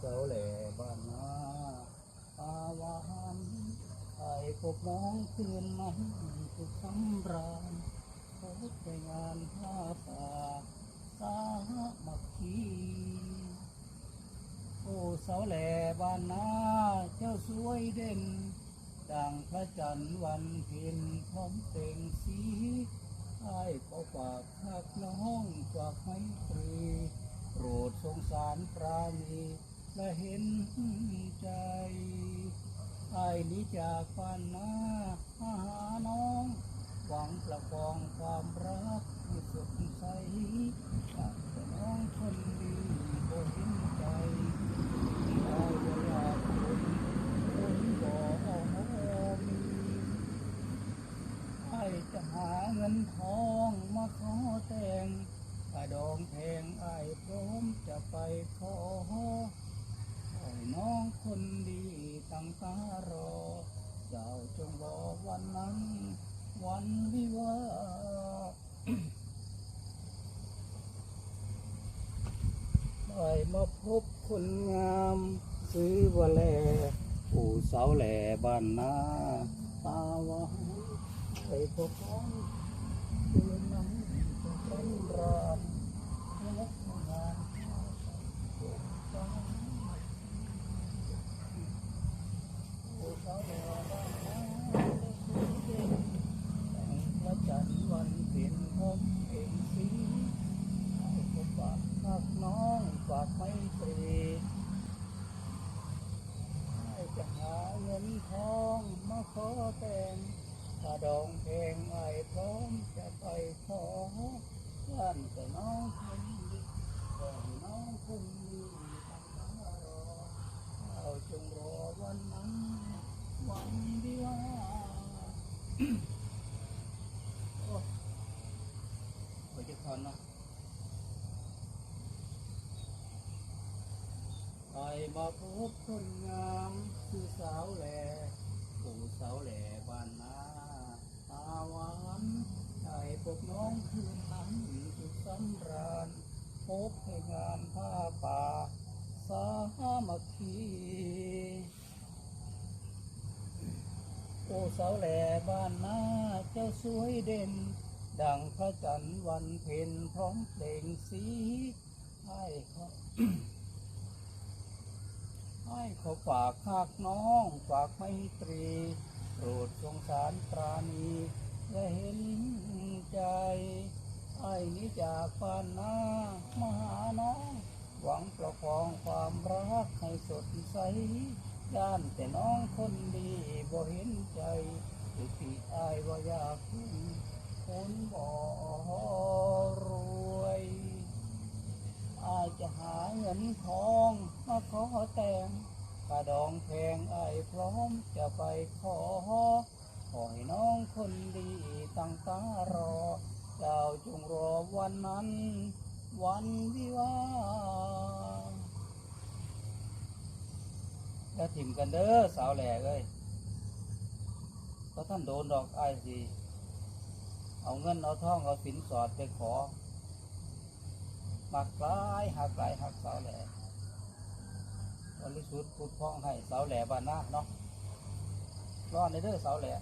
เจ้าแหล่บ้านนาอาวาหันไอ้กบมองคืนนั้นสุขสำราญพบไปงานผ้าป่าสามัคคีโอ้เสาแหล่บ้านนาเจ้าสวยเด่นดังพระจันทร์วันเพ็ญพร้อมเต่งสีไอ้ขอฝากภาคน้องฝากไม้ตรีโปรดสงสารปราณี และเห็นใจไอ้นี้จากบ้านนามาหาน้อง หวังประคองความรักให้สดใสอยากน้องคนดีก็เห็นใจได้เวลาคนคนบ่มีไอ้จะหาเงินทองมาขอแต่งถ้าดองแพงไอ้พร้อมจะไปขอ น้องคนดีตั้งตารอ เจ้าจงรอวันนั้น วันวิวาได้มาพบคนงาม ซื้อว่าแลผู้สาวแหล่บ้านนาตาหวานไปพบน้องคนนั้นเป็นรานและงานข้าวใส่เก็บฟ้า โอ้สาวแหล่บ้านนาได้คุยเด่นแต่งพระจันทร์วันเพ็ญพบเพ็ญสีให้พบปากทักน้องฝากไม้ตรี ให้จะหาเงินทองมาขอแต่งถ้าดองเพลงไอ้พร้อมจะไปขอท่านแต่น้องคนดีแต่น้องคนดีตั้งตารอเอาจงรอวันนั้น วันวิวาห์โอ้ไปจะทอนเนาะ ไป มาพบคนงามคือสาวแหล่ผู้สาวแหล่บ้านนาตาหวานได้พบน้องคืนนั้นสุดสำราญพบให้งานผ้าป่า สามัคคี โอ้สาวแหล่บ้านนาเจ้าสวยเด่น ดังพระจันทร์วันเพ็ญพร้อมเพลงสีให้เขาให้เขาฝากหากน้อง ฝากไมตรีโปรดสงสารปราณีและเห็นใจไอ้นี้จากบ้านนามาหาน้อง หวังประคองความรักให้สดใส ย่านแต่น้องคนดีบ่เห็นใจทุกที่อายว่าอยากเป็นคนบ่รวยอายจะหาเงินทองมาขอแต่งถ้าดองแพงอายพร้อมจะไปขอขอให้น้องคนดีตั้งตารอ เจ้าจงรอวันนั้น วันวิวาห์ อย่าถิ่มกันเด้อสาวแหล่เอ้ยเพราะท่านโดนดอกไอ้สิเอาเงินเอาทองเอาสินสอดไปขอมักหลายหักหลายหักสาวแหล่บริสุทธิ์พุทธพ้องให้สาวแหล่บ้านนาเนาะรอดในเด้อสาวแหล่